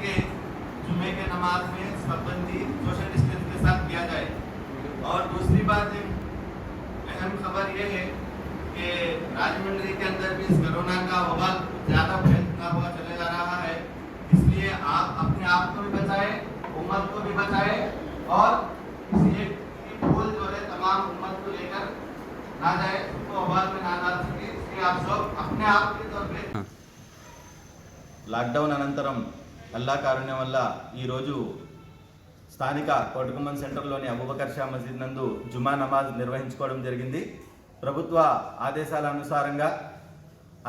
करके जुमे के नमाज में सबबंदी सोशल डिस्टेंस के साथ किया जाए और दूसरी बात एक अहम खबर ये है कि राजमंड्री के अंदर भी इस कोरोना का वबा ज़्यादा फैलता हुआ चले जा रहा है इसलिए आप अपने आप को भी बचाएं उम्मत को भी बचाएं और इस एक की भूल जो है तमाम उम्मत को लेकर ना जाए उसको वबाल में ना डाल सके इसलिए आप सब अपने आप के तौर पे లాక్డౌన్ అనంతరం అల్లా కారుణ్యం వల్ల ఈరోజు స్థానిక కోటకుమ్మన్ సెంటర్లోని అబూబకర్ షా మసీద్ నందు జుమా నమాజ్ నిర్వహించుకోవడం జరిగింది. ప్రభుత్వ ఆదేశాల అనుసారంగా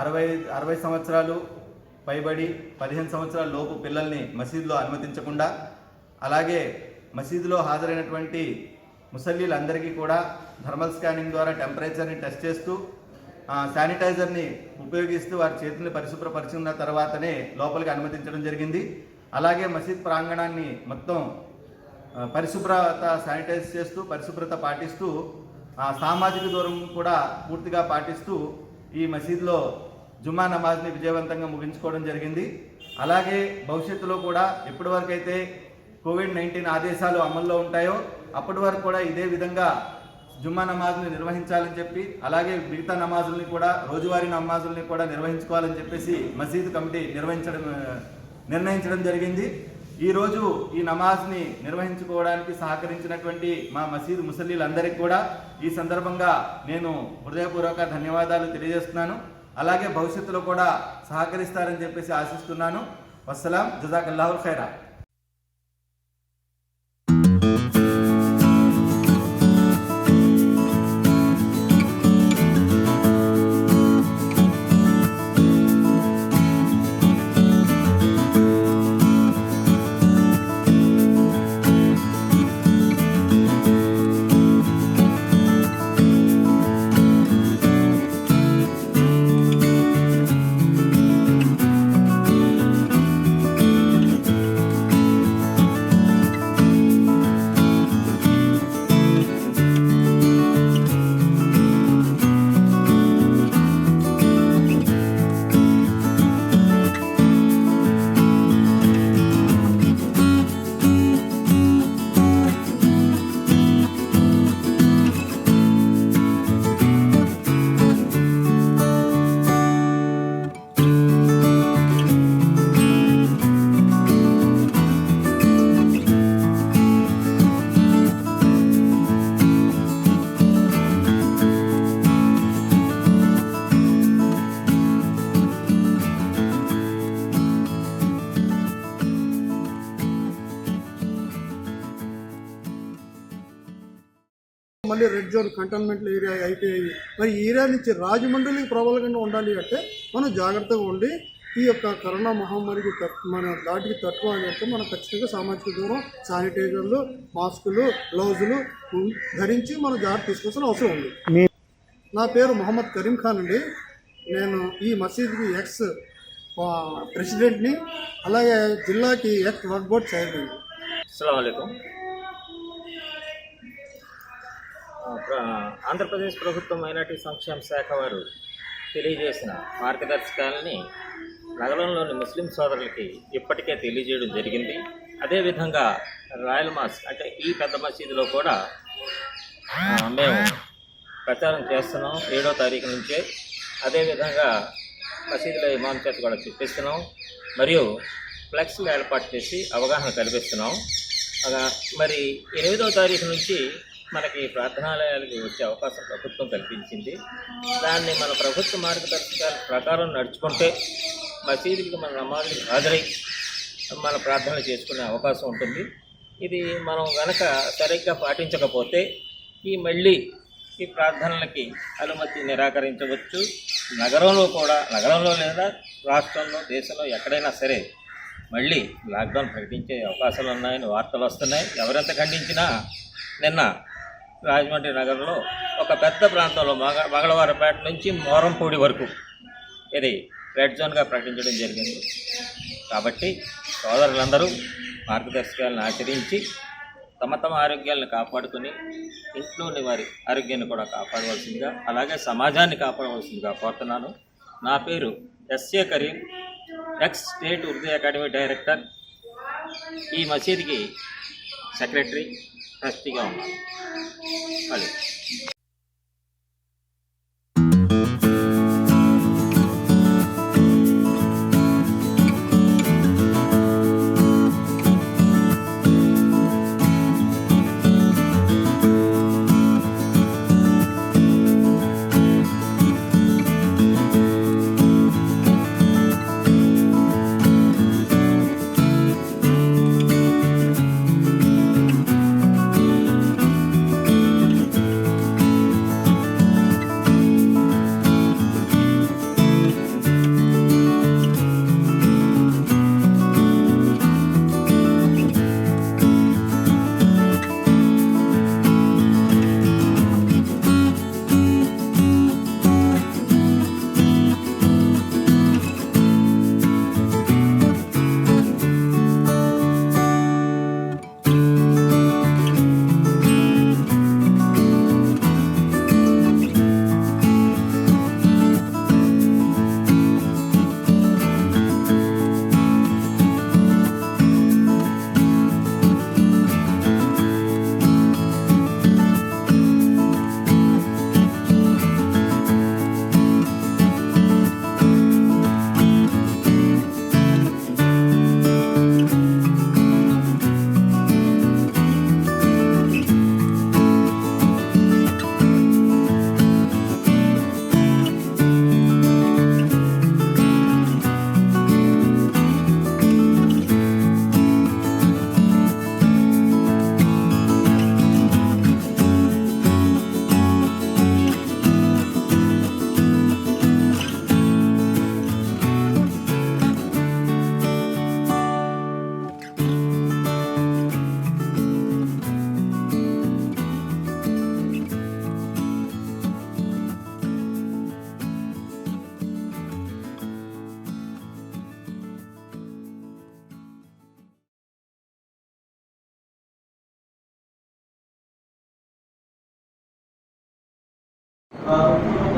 అరవై అరవై సంవత్సరాలు పైబడి పదిహేను సంవత్సరాల లోపు పిల్లల్ని మసీదులో అనుమతించకుండా అలాగే మసీదులో హాజరైనటువంటి ముసల్లీలందరికీ కూడా థర్మల్ స్కానింగ్ ద్వారా టెంపరేచర్ని టెస్ట్ చేస్తూ శానిటైజర్ని ఉపయోగిస్తూ వారి చేతుల్ని పరిశుభ్రపరిచిన తర్వాతనే లోపలికి అనుమతించడం జరిగింది. అలాగే మసీద్ ప్రాంగణాన్ని మొత్తం పరిశుభ్రత శానిటైజ్ చేస్తూ పరిశుభ్రత పాటిస్తూ సామాజిక దూరం కూడా పూర్తిగా పాటిస్తూ ఈ మసీద్లో జుమ్మా నమాజ్ని విజయవంతంగా ముగించుకోవడం జరిగింది. అలాగే భవిష్యత్తులో కూడా ఎప్పటి వరకైతే కోవిడ్ నైన్టీన్ ఆదేశాలు అమల్లో ఉంటాయో అప్పటి వరకు కూడా ఇదే విధంగా జుమ్మా నమాజుని నిర్వహించాలని చెప్పి అలాగే మిగతా నమాజుల్ని కూడా రోజువారీ నమాజుల్ని కూడా నిర్వహించుకోవాలని చెప్పేసి మసీదు కమిటీ నిర్వహించడం నిర్ణయించడం జరిగింది. ఈరోజు ఈ నమాజ్ని నిర్వహించుకోవడానికి సహకరించినటువంటి మా మసీదు ముసలీలందరికీ కూడా ఈ సందర్భంగా నేను హృదయపూర్వక ధన్యవాదాలు తెలియజేస్తున్నాను. అలాగే భవిష్యత్తులో కూడా సహకరిస్తారని చెప్పేసి ఆశిస్తున్నాను. వస్సలాం జజాకల్లాహుల్ ఖైరా. మళ్ళీ రెడ్ జోన్ కంటోన్మెంట్ ఏరియా అయిపోయాయి మరి ఈ ఏరియా నుంచి రాజమండ్రికి ప్రబలంగా ఉండాలి అంటే మనం జాగ్రత్తగా ఉండి ఈ యొక్క కరోనా మహమ్మారికి మన దాటికి తట్టుకోవాలి అంటే మనం ఖచ్చితంగా సామాజిక దూరం శానిటైజర్లు మాస్కులు గ్లౌజులు ధరించి మనం జాగ్రత్త తీసుకోవాల్సిన అవసరం ఉంది. నా పేరు మొహమ్మద్ కరీం ఖాన్ అండి. నేను ఈ మసీద్కి ఎక్స్ ప్రెసిడెంట్ని అలాగే జిల్లాకి ఎక్స్ వర్క్ బోర్డ్ చైర్మన్ అస్సలం ఆంధ్రప్రదేశ్ ప్రభుత్వం మైనార్టీ సంక్షేమ శాఖ వారు తెలియజేసిన మార్గదర్శకాలని నగరంలోని ముస్లిం సోదరులకి ఇప్పటికే తెలియజేయడం జరిగింది. అదేవిధంగా రాయల్ మాస్ అంటే ఈ పెద్ద మసీదులో కూడా మేము ప్రచారం చేస్తున్నాం ఏడో తారీఖు నుంచే. అదేవిధంగా మసీదులో ఇమాం చేత కూడా చూపిస్తున్నాం మరియు ఫ్లెక్స్లు ఏర్పాటు చేసి అవగాహన కల్పిస్తున్నాం. అలా మరి ఎనిమిదో తారీఖు నుంచి మనకి ప్రార్థనాలయాలకు వచ్చే అవకాశం ప్రభుత్వం కల్పించింది. దాన్ని మన ప్రభుత్వ మార్గదర్శకాల ప్రకారం నడుచుకుంటే మసీదుకి మన నమాజులకు హాజరై మన ప్రార్థనలు చేసుకునే అవకాశం ఉంటుంది. ఇది మనం గనక సరిగ్గా పాటించకపోతే ఈ మళ్ళీ ఈ ప్రార్థనలకి అనుమతి నిరాకరించవచ్చు. నగరంలో కూడా నగరంలో లేదా రాష్ట్రంలో దేశంలో ఎక్కడైనా సరే మళ్ళీ లాక్డౌన్ ప్రకటించే అవకాశాలు ఉన్నాయని వార్తలు వస్తున్నాయి. ఎవరెంత ఖండించినా నిన్న రాజమండ్రి నగరంలో ఒక పెద్ద ప్రాంతంలో మగ మంగళవారపేట నుంచి మోరంపూడి వరకు ఇది రెడ్ జోన్గా ప్రకటించడం జరిగింది. కాబట్టి సోదరులందరూ మార్గదర్శకాలను ఆచరించి తమ తమ ఆరోగ్యాలను కాపాడుకొని ఇంట్లోని వారి ఆరోగ్యాన్ని కూడా కాపాడవలసిందిగా అలాగే సమాజాన్ని కాపాడవలసిందిగా కోరుతున్నాను. నా పేరు S A Karim ex state Urdu academy director. ఈ మసీద్కి సెక్రటరీ ట్రస్టీగా ఉన్నాను అది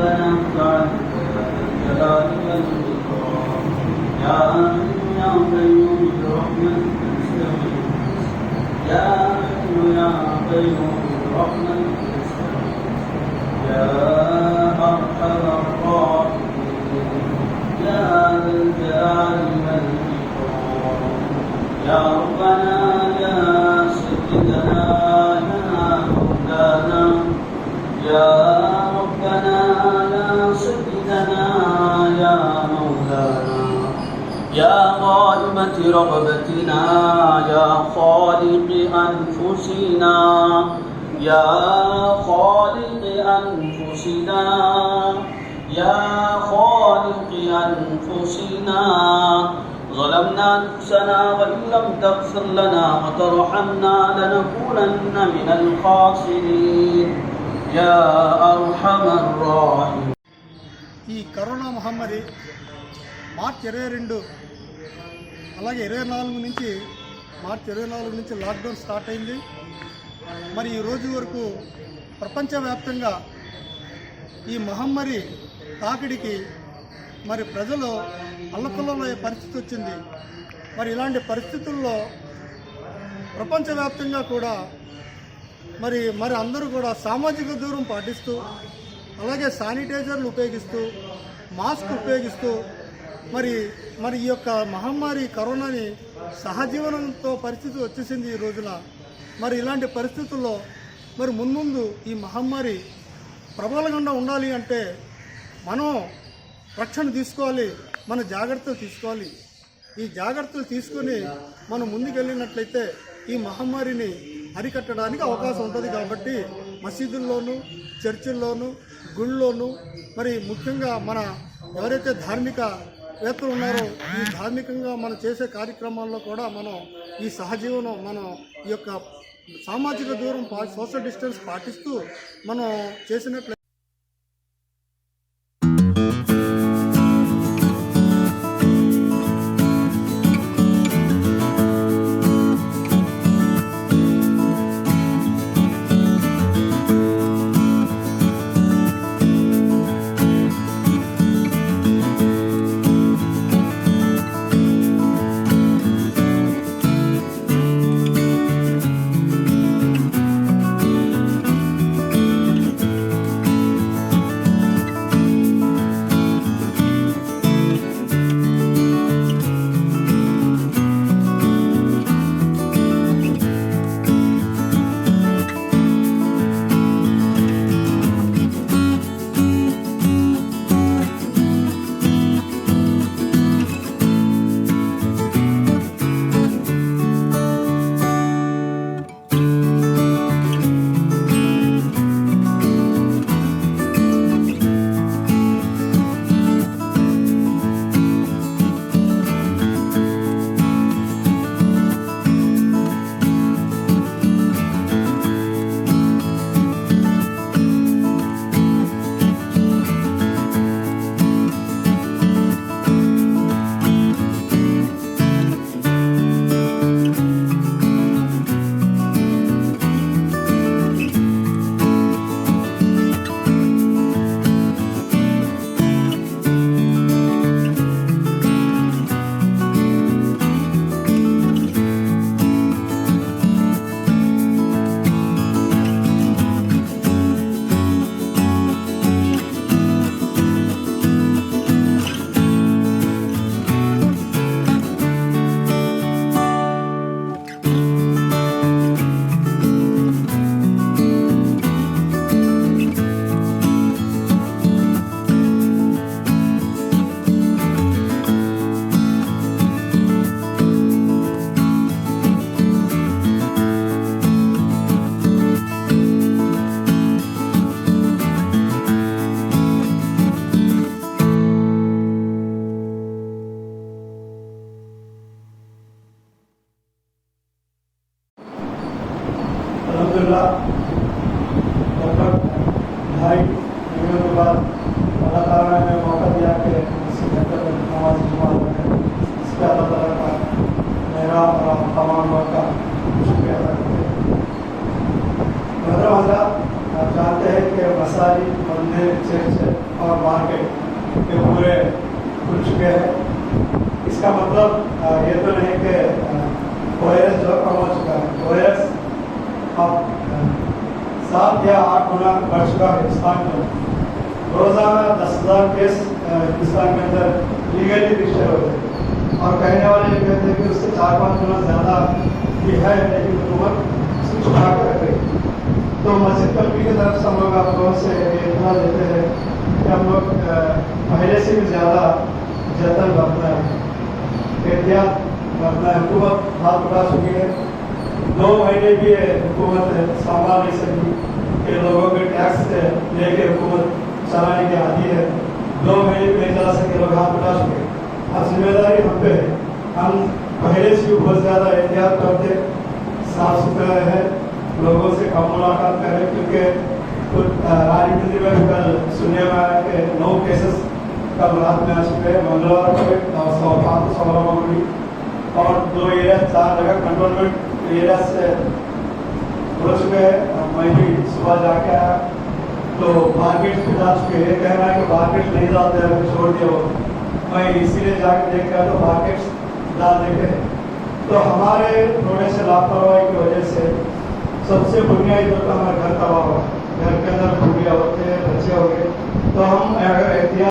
ربنا اجعل جلال والإكرام يا أمين يا قيوم برحمتك نستغيث يا أمين يا قيوم برحمتك نستغيث يا أرحم الراحمين يا ذا الجلال والإكرام يا ربنا يا سيدنا يا مولانا يا يا غائمة رغبتنا يا خالق أنفسنا يا خالق أنفسنا يا خالق أنفسنا ظلمنا أنفسنا وإن لم تغفر لنا وترحمنا لنكونن من الخاسرين يا أرحم الراحمين ఈ కరోనా మహమ్మారి మార్చి ఇరవై రెండు అలాగే ఇరవై నాలుగు నుంచి మార్చి ఇరవై నాలుగు నుంచి లాక్డౌన్ స్టార్ట్ అయింది. మరి ఈ రోజు వరకు ప్రపంచవ్యాప్తంగా ఈ మహమ్మారి తాకిడికి మరి ప్రజలు అల్లకల్లోలయ్యే పరిస్థితి వచ్చింది. మరి ఇలాంటి పరిస్థితుల్లో ప్రపంచవ్యాప్తంగా కూడా మరి మరి అందరూ కూడా సామాజిక దూరం పాటిస్తూ అలాగే శానిటైజర్లు ఉపయోగిస్తూ మాస్క్ ఉపయోగిస్తూ మరి మరి ఈ యొక్క మహమ్మారి కరోనాని సహజీవనంతో పరిస్థితి వచ్చేసింది ఈ రోజున. మరి ఇలాంటి పరిస్థితుల్లో మరి మున్ముందు ఈ మహమ్మారి ప్రబలకుండా ఉండాలి అంటే మనం రక్షణ తీసుకోవాలి మన జాగ్రత్తలు తీసుకోవాలి. ఈ జాగ్రత్తలు తీసుకొని మనం ముందుకెళ్ళినట్లయితే ఈ మహమ్మారిని అరికట్టడానికి అవకాశం ఉంటుంది కాబట్టి మసీదుల్లోనూ చర్చిల్లోనూ గుళ్ళలోనూ మరి ముఖ్యంగా మన ఎవరైతే ధార్మిక వేత్తలు ఉన్నారో. ఈ ధార్మికంగా మనం చేసే కార్యక్రమాల్లో కూడా మనం ఈ సహజీవనం మనం ఈ యొక్క సామాజిక దూరం పా సోషల్ డిస్టెన్స్ పాటిస్తూ మనం చేసినట్లయితే हिंदुस्तान में रोज़ाना दस हज़ार केस हिंदुस्तान के अंदर लीगली रजिस्टर होते हैं और कहने वाले ये कहते हैं कि उससे चार पाँच गुना ज़्यादा भी है, लेकिन हुकूमत उसको छुपा कर रख रही तो मस्जिद कल्पी की तरफ़ से हम लोग आप लोगों से इतना देते हैं कि हम लोग पहले से भी ज़्यादा जतन बरतना है। एहतियात बरतना है। हुकूमत हाथ उठा चुकी है दो महीने भी हुकूमत संभाल नहीं सकी। कि लोगों के टैक्स से लेके हुकूमत चलाने की आदि है। दो महीने नहीं चला सके लोग हाथ उठा हैं। अब ज़िम्मेदारी हम पे हम पहले से बहुत ज़्यादा एहतियात करते साफ़ सुथरा है। लोगों से कम मुलाकात करें क्योंकि राजनीति में कल सुनने में आया कि नौ केसेस कल रात में आ चुके हैं। मंगलवार को एक, अ, सौ पाँच सौ हुई और दो एरिया चार जगह कंट्रोलमेंट एरिया से हैं अ, मैं भी सुबह जाके आया। तो मार्केट पे जा चुके हैं ये कहना है कि मार्केट नहीं जाते हैं छोड़ दिया मैं इसीलिए जाके देख के तो मार्केट डाल देखे तो हमारे थोड़े से लापरवाही की वजह से सबसे बुनियादी तो हमारा घर तबाह हुआ। घर के अंदर खूबियाँ होते हैं बच्चे हो गए तो हम अगर एहतियात